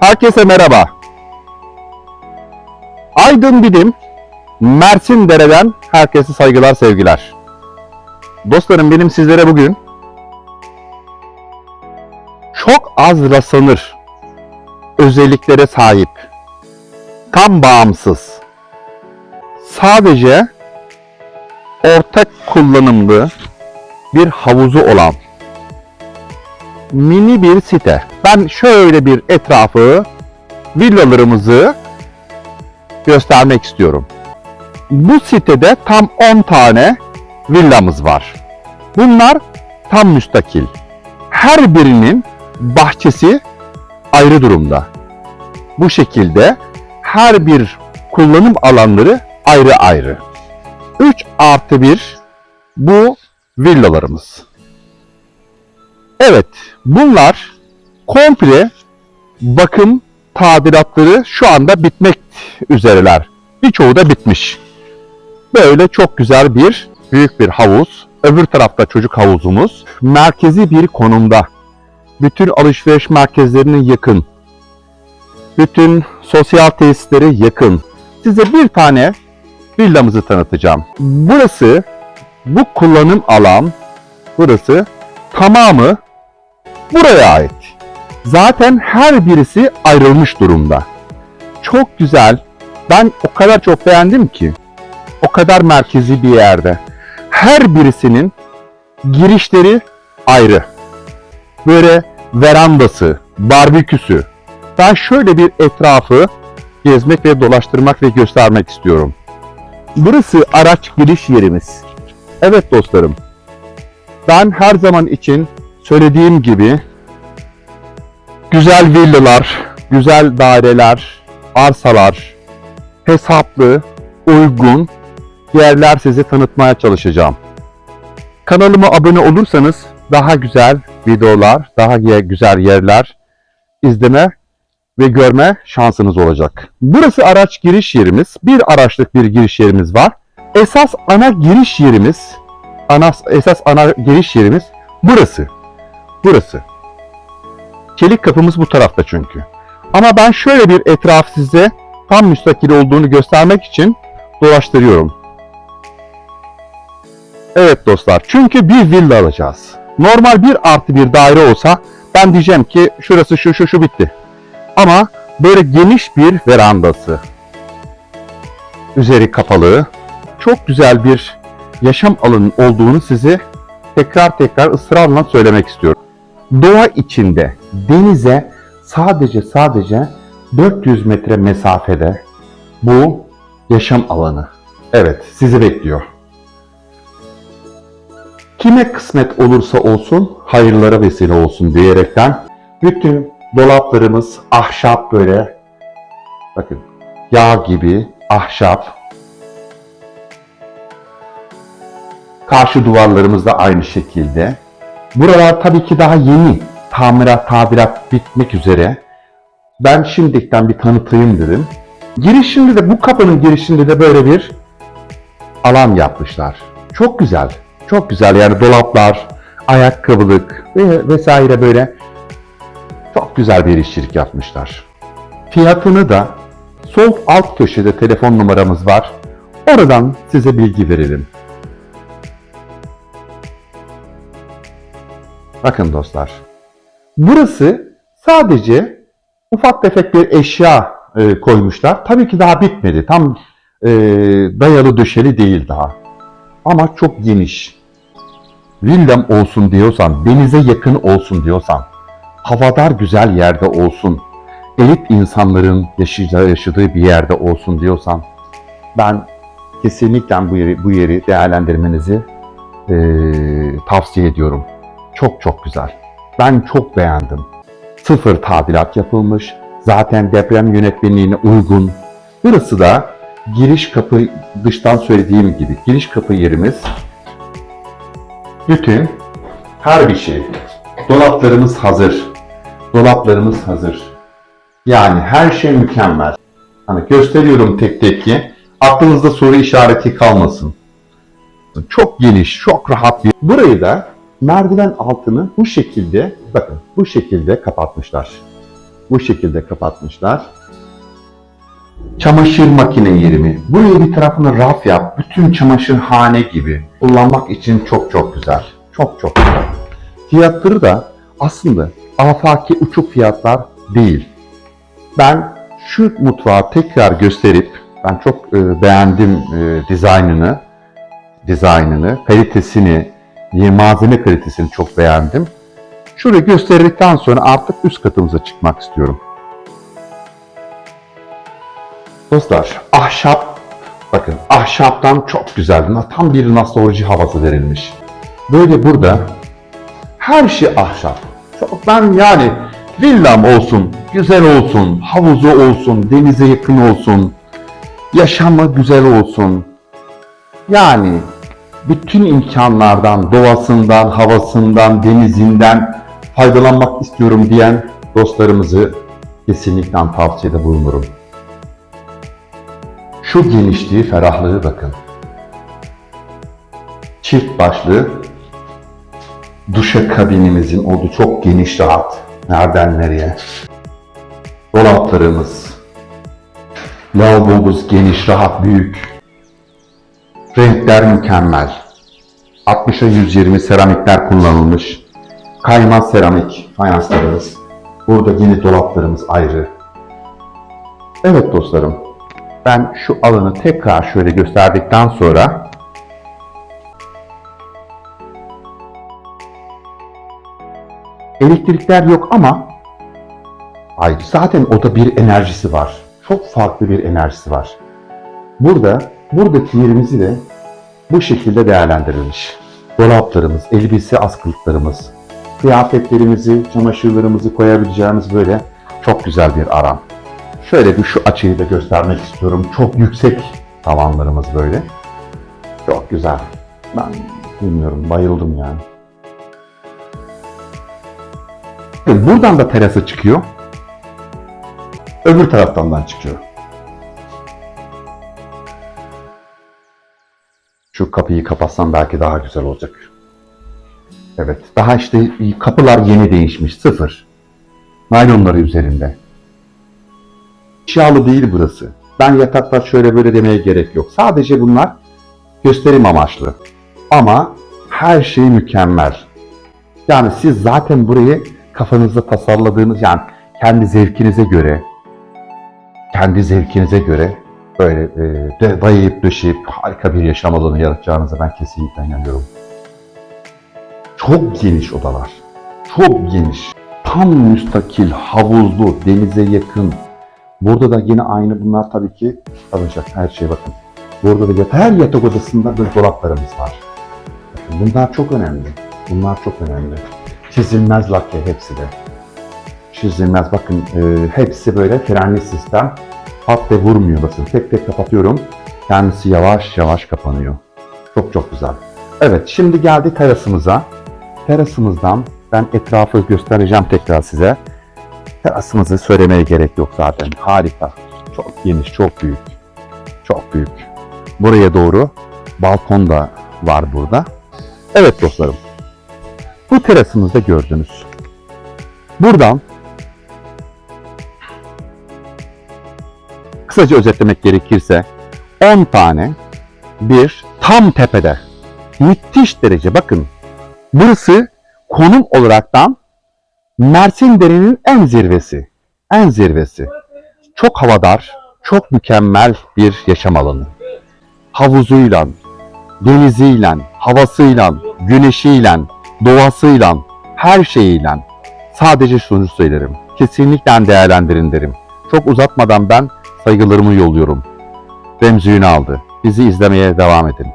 Herkese merhaba. Aydın Bilim, Mersin Dere'den herkese saygılar, sevgiler. Dostlarım benim sizlere bugün çok az rastlanır özelliklere sahip, tam bağımsız, sadece ortak kullanımlı bir havuzu olan mini bir site. Ben şöyle bir etrafı, villalarımızı göstermek istiyorum. Bu sitede tam 10 tane villamız var. Bunlar tam müstakil. Her birinin bahçesi ayrı durumda. Bu şekilde her bir kullanım alanları ayrı ayrı. 3 artı 1 bu villalarımız. Evet, bunlar komple bakım tadilatları şu anda bitmek üzereler. Birçoğu da bitmiş. Böyle çok güzel bir büyük bir havuz. Öbür tarafta çocuk havuzumuz. Merkezi bir konumda. Bütün alışveriş merkezlerine yakın. Bütün sosyal tesislere yakın. Size bir tane villamızı tanıtacağım. Burası bu kullanım alan burası tamamı buraya ait. Zaten her birisi ayrılmış durumda. Çok güzel. Ben o kadar çok beğendim ki. O kadar merkezi bir yerde. Her birisinin girişleri ayrı. Böyle verandası, barbeküsü. Ben şöyle bir etrafı gezmek ve dolaştırmak ve göstermek istiyorum. Burası araç giriş yerimiz. Evet dostlarım. Ben her zaman için söylediğim gibi güzel villalar, güzel daireler, arsalar, hesaplı, uygun yerler size tanıtmaya çalışacağım. Kanalıma abone olursanız daha güzel videolar, daha güzel yerler izleme ve görme şansınız olacak. Burası araç giriş yerimiz. Bir araçlık bir giriş yerimiz var. Esas ana giriş yerimiz, ana, esas ana giriş yerimiz burası. Burası. Çelik kapımız bu tarafta çünkü. Ama ben şöyle bir etraf size tam müstakil olduğunu göstermek için dolaştırıyorum. Evet dostlar çünkü bir villa alacağız. Normal bir artı bir daire olsa ben diyeceğim ki şurası şu şu şu bitti. Ama böyle geniş bir verandası. Üzeri kapalı. Çok güzel bir yaşam alanı olduğunu size tekrar tekrar ısrarla söylemek istiyorum. Doğa içinde denize sadece sadece 400 metre mesafede bu yaşam alanı. Evet, sizi bekliyor. Kime kısmet olursa olsun hayırlara vesile olsun diyerekten bütün dolaplarımız ahşap böyle bakın yağ gibi ahşap Karşı duvarlarımız da aynı şekilde. Buralar tabii ki daha yeni. Tamirat, tadilat bitmek üzere. Ben şimdilikten bir tanıtayım dedim. Girişinde de bu kapının girişinde de böyle bir alan yapmışlar. Çok güzel. Çok güzel yani dolaplar, ayakkabılık ve vesaire böyle çok güzel bir işçilik yapmışlar. Fiyatını da sol alt köşede telefon numaramız var. Oradan size bilgi verelim. Bakın dostlar. Burası sadece ufak tefek bir eşya e, koymuşlar. Tabii ki daha bitmedi. Tam e, dayalı döşeli değil daha. Ama çok geniş. Villam olsun diyorsan, denize yakın olsun diyorsan, havadar güzel yerde olsun, elit insanların yaşayacağı, yaşadığı bir yerde olsun diyorsan, ben kesinlikle bu yeri, bu yeri değerlendirmenizi e, tavsiye ediyorum. Çok çok güzel. Ben çok beğendim. Sıfır tadilat yapılmış. Zaten deprem yönetmenliğine uygun. Burası da giriş kapı dıştan söylediğim gibi giriş kapı yerimiz. Bütün her bir şey. Dolaplarımız hazır. Dolaplarımız hazır. Yani her şey mükemmel. Hani gösteriyorum tek tek ki aklınızda soru işareti kalmasın. Çok geniş, çok rahat bir. Burayı da merdiven altını bu şekilde bakın bu şekilde kapatmışlar. bu şekilde kapatmışlar. Çamaşır makine yerimi. Buraya bir tarafını raf yap. Bütün çamaşırhane gibi. Kullanmak için çok çok güzel. Çok çok güzel. Fiyatları da aslında afaki uçuk fiyatlar değil. Ben şu mutfağı tekrar gösterip ben çok e, beğendim e, dizaynını, dizaynını, kalitesini, malzeme kalitesini çok beğendim. Şurayı gösterdikten sonra artık üst katımıza çıkmak istiyorum. Dostlar, ahşap, bakın ahşaptan çok güzel, tam bir nostalji havası verilmiş. Böyle burada her şey ahşap. Çok ben yani villam olsun, güzel olsun, havuzu olsun, denize yakın olsun, yaşamı güzel olsun. Yani bütün imkanlardan, doğasından, havasından, denizinden faydalanmak istiyorum diyen dostlarımızı kesinlikle tavsiyede bulunurum. Şu genişliği, ferahlığı bakın. Çift başlı duşa kabinimizin olduğu çok geniş rahat. Nereden nereye? Dolaplarımız, lavabomuz geniş, rahat, büyük. Renkler mükemmel. 60'a 120 seramikler kullanılmış. Kaymaz seramik fayanslarımız. Burada yine dolaplarımız ayrı. Evet dostlarım, ben şu alanı tekrar şöyle gösterdikten sonra elektrikler yok ama hayır zaten oda bir enerjisi var. Çok farklı bir enerjisi var. Burada buradaki yerimizi de bu şekilde değerlendirilmiş. Dolaplarımız, elbise askılıklarımız, kıyafetlerimizi, çamaşırlarımızı koyabileceğimiz böyle çok güzel bir alan. Şöyle bir şu açıyı da göstermek istiyorum. Çok yüksek tavanlarımız böyle. Çok güzel. Ben bilmiyorum, bayıldım yani. Buradan da terasa çıkıyor. Öbür taraftan da çıkıyor. Şu kapıyı kapatsam belki daha güzel olacak. Evet. Daha işte kapılar yeni değişmiş. Sıfır. Naylonları üzerinde. Eşyalı değil burası. Ben yataklar şöyle böyle demeye gerek yok. Sadece bunlar gösterim amaçlı. Ama her şey mükemmel. Yani siz zaten burayı kafanızda tasarladığınız yani kendi zevkinize göre kendi zevkinize göre böyle e, de, dayayıp döşeyip harika bir yaşam alanı yaratacağınıza ben kesinlikle inanıyorum. Çok geniş odalar. Çok geniş. Tam müstakil, havuzlu, denize yakın. Burada da yine aynı bunlar tabii ki alacak her şeye bakın. Burada da her yatak odasında böyle dolaplarımız var. Bakın bunlar çok önemli. Bunlar çok önemli. Çizilmez lake hepsi de. Çizilmez bakın e, hepsi böyle frenli sistem. Hat ve vurmuyor basın. Tek tek kapatıyorum. Kendisi yavaş yavaş kapanıyor. Çok çok güzel. Evet şimdi geldi terasımıza. Terasımızdan ben etrafı göstereceğim tekrar size. Terasımızı söylemeye gerek yok zaten. Harika. Çok geniş, çok büyük. Çok büyük. Buraya doğru balkon da var burada. Evet dostlarım. Bu terasımızda gördünüz. Buradan kısaca özetlemek gerekirse 10 tane bir tam tepede müthiş derece bakın burası konum olaraktan Mersin Deri'nin en zirvesi. En zirvesi. Çok havadar, çok mükemmel bir yaşam alanı. Havuzuyla, deniziyle, havasıyla, güneşiyle, doğasıyla, her şeyiyle sadece şunu söylerim. Kesinlikle değerlendirin derim. Çok uzatmadan ben saygılarımı yolluyorum. Remzi Ünal'dı. Bizi izlemeye devam edin.